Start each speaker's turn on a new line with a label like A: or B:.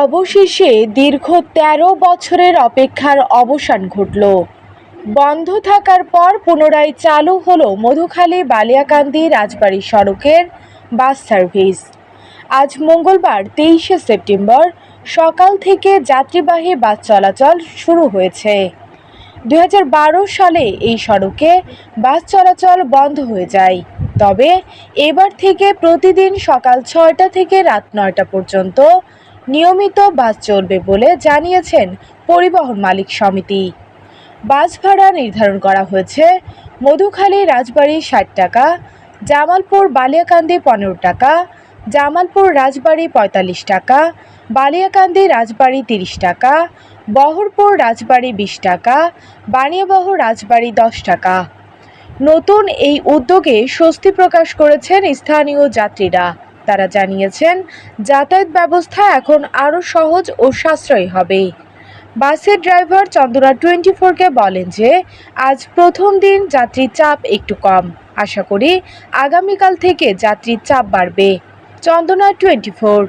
A: অবশেষে দীর্ঘ ১৩ বছরের অপেক্ষার অবসান ঘটল। বন্ধ থাকার পর পুনরায় চালু হলো মধুখালী বালিয়াকান্দি রাজবাড়ী সড়কের বাস সার্ভিস। আজ মঙ্গলবার তেইশে সেপ্টেম্বর সকাল থেকে যাত্রীবাহী বাস চলাচল শুরু হয়েছে। দু হাজার বারো সালে এই সড়কে বাস চলাচল বন্ধ হয়ে যায়। তবে এবার থেকে প্রতিদিন সকাল ছয়টা থেকে রাত নয়টা পর্যন্ত নিয়মিত বাস চলবে বলে জানিয়েছেন পরিবহন মালিক সমিতি। বাস ভাড়া নির্ধারণ করা হয়েছে মধুখালী রাজবাড়ী ষাট টাকা, জামালপুর বালিয়াকান্দি পনেরো টাকা, জামালপুর রাজবাড়ী পঁয়তাল্লিশ টাকা, বালিয়াকান্দি রাজবাড়ী তিরিশ টাকা, বহরপুর রাজবাড়ী বিশ টাকা, বানিয়াবহ রাজবাড়ী দশ টাকা। নতুন এই উদ্যোগে স্বস্তি প্রকাশ করেছেন স্থানীয় যাত্রীরা। তারা জানিয়েছেন, যাতায়াত ব্যবস্থা এখন আরও সহজ ও সাশ্রয়ী হবে। বাসের ড্রাইভার চন্দনা টোয়েন্টি ফোরকে বলেন যে, আজ প্রথম দিন যাত্রীর চাপ একটু কম। আশা করি আগামীকাল থেকে যাত্রীর চাপ বাড়বে। চন্দনা টোয়েন্টি ফোর